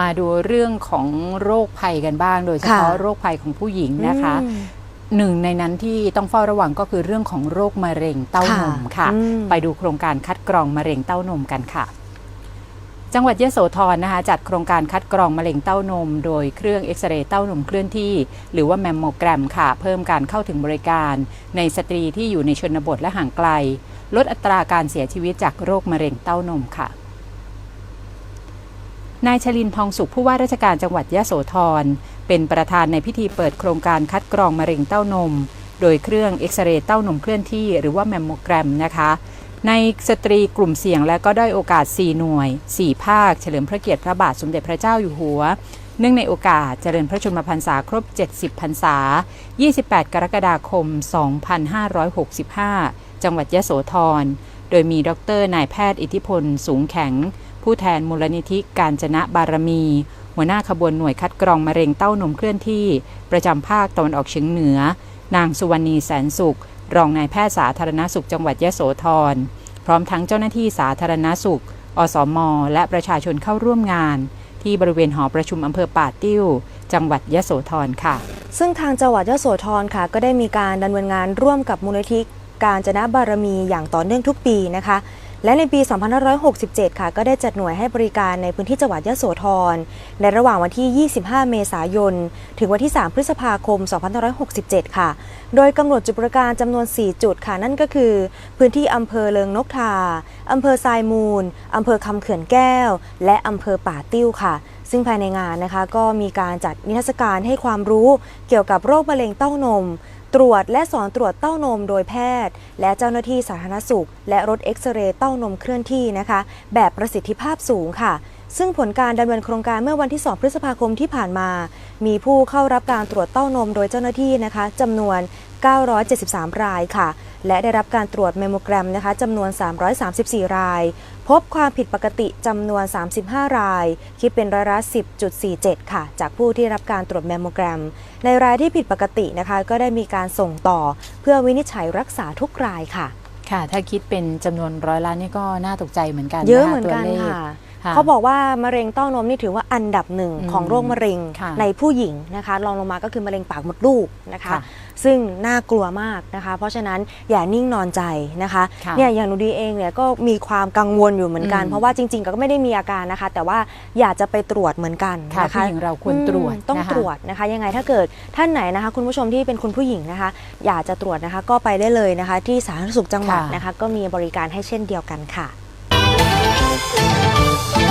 มาดูเรื่องของโรคภัยกันบ้าง โดยเฉพาะค่ะโรคภัยของผู้หญิงนะคะอืมหนึ่งในนั้นที่ต้องเฝ้าระวังก็คือเรื่องของโรคมะเร็งเต้านมค่ะอืมไปดูโครงการคัดกรองมะเร็งเต้านมกันค่ะ จังหวัดยะโสธรนะคะจัดโครงการคัดกรองมะเร็งเต้านม โดยเครื่องเอ็กซเรย์เต้านมเคลื่อนที่ หรือว่าแมมโมแกรมค่ะ เพิ่มการเข้าถึงบริการ ในสตรีที่อยู่ในชนบทและห่างไกล ลดอัตราการเสียชีวิตจากโรคมะเร็งเต้านมค่ะ นายชลินทองสุขผู้ว่าราชการจังหวัดยะโสธร เป็นประธานในพิธีเปิดโครงการคัดกรองมะเร็งเต้านม โดยเครื่องเอ็กซเรย์เต้านมเคลื่อนที่หรือว่าแมมโมแกรมนะคะ ในสตรีกลุ่มเสี่ยงและก็ได้อยโอกาส 4 หน่วย 4 ภาค เฉลิมพระเกียรติพระบาทสมเด็จพระเจ้าอยู่หัว เนื่องในโอกาสเจริญพระชนมพรรษาครบ 70 พรรษา 28 กรกฎาคม 2565 จังหวัดยะโสธร โดยมีดรนายแพทย์อิทธิพล สูงแข็ง ผู้แทนมูลนิธิการจนะบารมี หัวหน้าขบวนหน่วยคัดกรองมะเร็งเต้านมเคลื่อนที่ ประจำภาคตะวันออกเฉียงเหนือ นางสุวรรณีแสนสุข รองนายแพทย์สาธารณสุขจังหวัดยะโสธร พร้อมทั้งเจ้าหน้าที่สาธารณสุข อสมและประชาชนเข้าร่วมงาน ที่บริเวณหอประชุมอำเภอป่าติ้ว จังหวัดยะโสธรค่ะ ซึ่งทางจังหวัดยะโสธรค่ะ ก็ได้มีการดำเนินงานร่วมกับมูลนิธิการจนะบารมีอย่างต่อเนื่องทุกปีนะคะ และในปี 2567 ค่ะ ก็ได้จัดหน่วยให้บริการในพื้นที่จังหวัดยะโสธร ในระหว่างวันที่ 25 เมษายน ถึงวันที่ 3 พฤษภาคม 2567 ค่ะ โดยกำหนดจุดบริการจำนวน 4 จุดค่ะ นั่นก็คือ พื้นที่อำเภอเลิงนกทาอำเภอทรายมูลอำเภอคำเขื่อนแก้ว และอำเภอป่าติ้วค่ะ ซึ่งภายในงานนะคะก็มีการจัดนิทรรศการให้ความรู้เกี่ยวกับโรคมะเร็งเต้านม ตรวจและสอนตรวจเต้านมโดยแพทย์ และเจ้าหน้าที่สาธารณสุข และรถเอ็กซเรย์เต้านมเคลื่อนที่นะคะ แบบประสิทธิภาพสูงค่ะซึ่งผลการดำเนินโครงการเมื่อวันที่ 2 พฤษภาคมที่ผ่านมา มีผู้เข้ารับการตรวจเต้านมโดยเจ้าหน้าที่นะคะจำนวน 973 รายค่ะ และได้รับการตรวจเมมโมแกรมนะคะจำนวน 334 ราย พบความผิดปกติจำนวน 35 ราย คิดเป็นร้อยละ10.47 ค่ะ จากผู้ที่รับการตรวจแมมโมแกรม ในรายที่ผิดปกตินะคะ ก็ได้มีการส่งต่อ เพื่อวินิจฉัยรักษาทุกรายค่ะ ค่ะ ถ้าคิดเป็นจำนวนร้อยล้านนี่ก็น่าตกใจเหมือนกันเยอะคเหมือนกันตัวลขค่ะค่ะ เขาบอกว่ามะเร็งเต้านมนี่ถือว่าอันดับหนึ่งอืมของโรคมะเร็งค่ะในผู้หญิงนะคะรองลงมาก็คือมะเร็งปากมดลูกนะคะค่ะซึ่งน่ากลัวมากนะคะ เพราะฉะนั้นอย่านิ่งนอนใจนะคะค่ะเนี่ยอย่างหนูดีเองเนี่ยก็มีความกังวลอยู่เหมือนกันอืมเพราะว่าจริง ๆ ก็ไม่ได้มีอาการนะคะ แต่ว่าอยากจะไปตรวจเหมือนกันค่ะนะคะผู้หญิงเราควรตรวจอืมต้องนะคะตรวจนะคะ ยังไงถ้าเกิดท่านไหนนะคะ คุณผู้ชมที่เป็นคุณผู้หญิงนะคะ อยากจะตรวจนะคะก็ไปได้เลยนะคะ ที่สาธารณสุขจังหวัดค่ะนะคะ ก็มีบริการให้เช่นเดียวกันค่ะ Thank you.